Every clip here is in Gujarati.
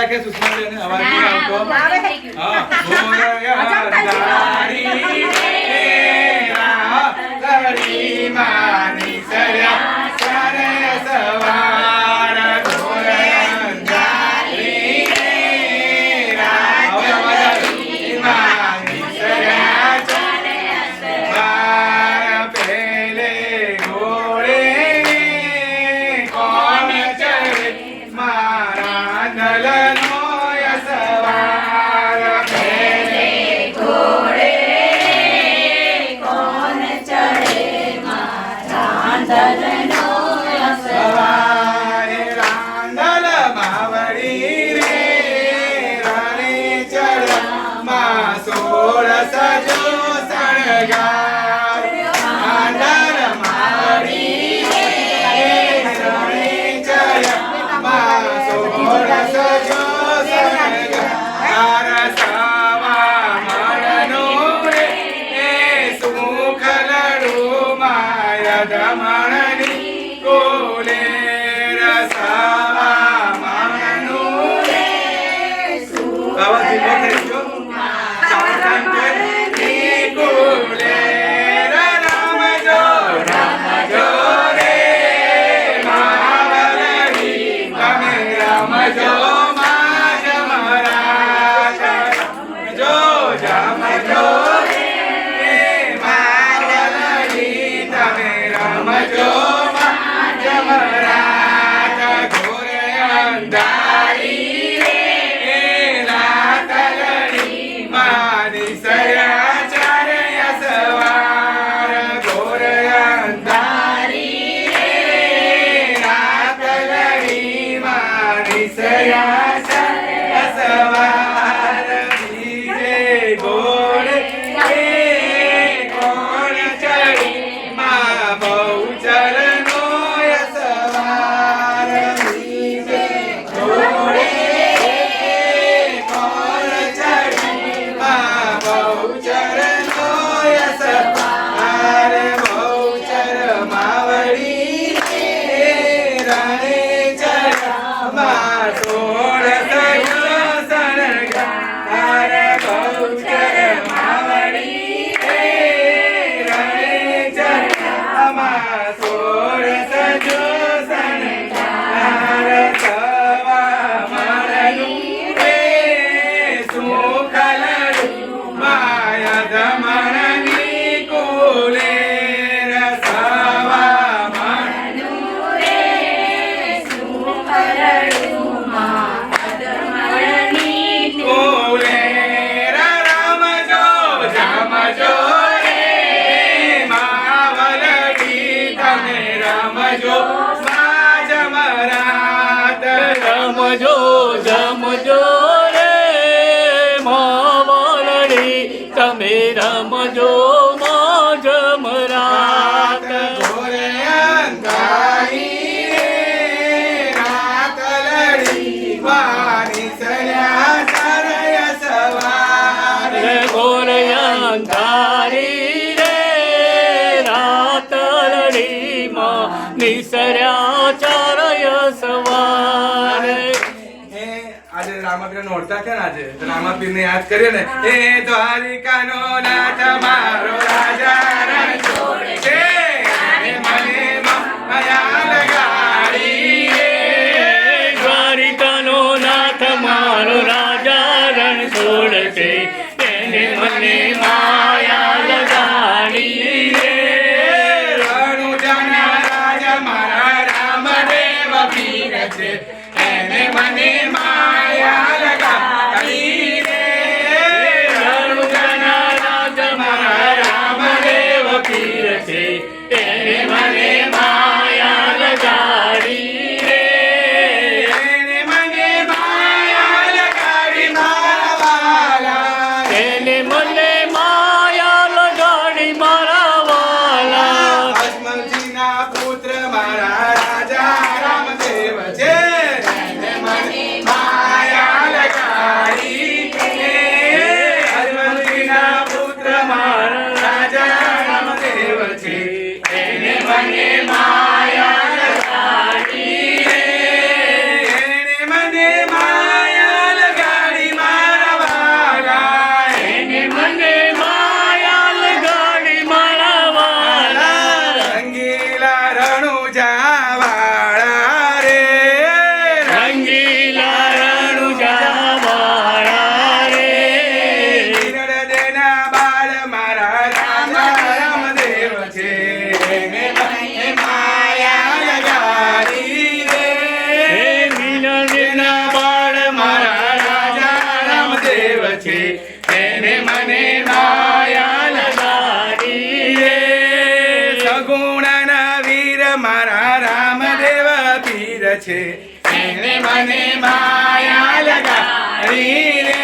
રાખે રાખે સુષ્માબેન અવાજ નહીં આવતો. આવે. હા ગોરયાધારી તેરા લડીમાની સર્યા સરે સવાર. માં સોળ સજો સણગાર રાંદલ માવડી રે રણે ચડ માં સોળ સજો સણગાર સવા મણનો રે એ સુખ લડુ માય દમણની કોલે રસાવા મણનું રે આવા તમે રમજો મોજ મરાત ઘોરે અંધારી રે રાત લડી મારી સર્યા સરય સવાર રે ગોરયાંધારી રામાપીર નોરતા છે ને આજે? રામાપીર ને યાદ કરીએ ને? એ દ્વારિકાનો નાથ મારો રાજા રણ છોડે છે. મને માયા લગાડી દ્વારિકા નો નાથ મારો રાજા રણ છોડે છે. તેને મને માયા Hey, hey. મને માયા લગાડી રે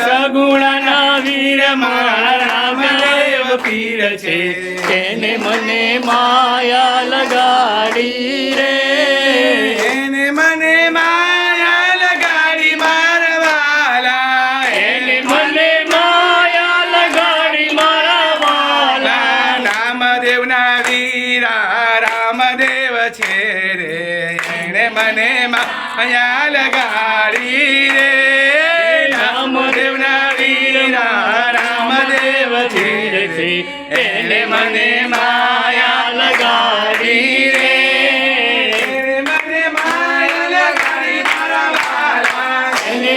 સગુણાના વીર મારા રામદેવ પીર છે. એને મને માયા લગાડી રે. એને મને માયા લગાડી મારવાલા. એને મને માયા લગાડી મારા વાલા રામદેવના વીરા રામદેવ છે રે. એને મને માયા લગાડી રે રામદેવના વીરા રામદેવ છે રે એને મને માયા લગાડી રે એને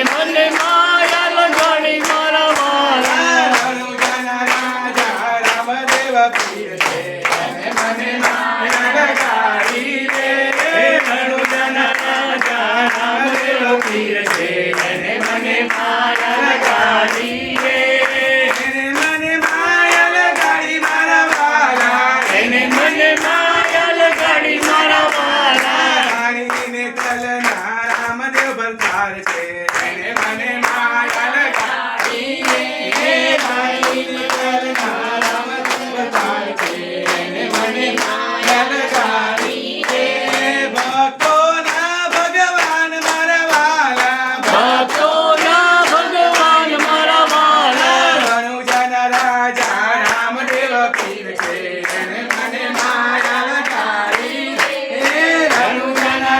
રામદેવ પીર છે એને મને માયા લગાડી હે રણુજાના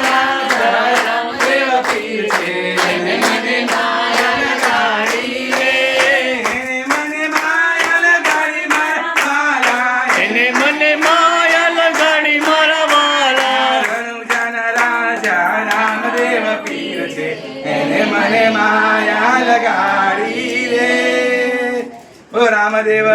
રામદેવ પીર છે એને મને માયા લગાડી રે એને મને માયા લગાડી મારા વાલા એને મને માયા લગાડી મારા વાલા રણુજાના રાજા રામદેવ પીર છે એને મને માયા લગાડી રે રામદેવ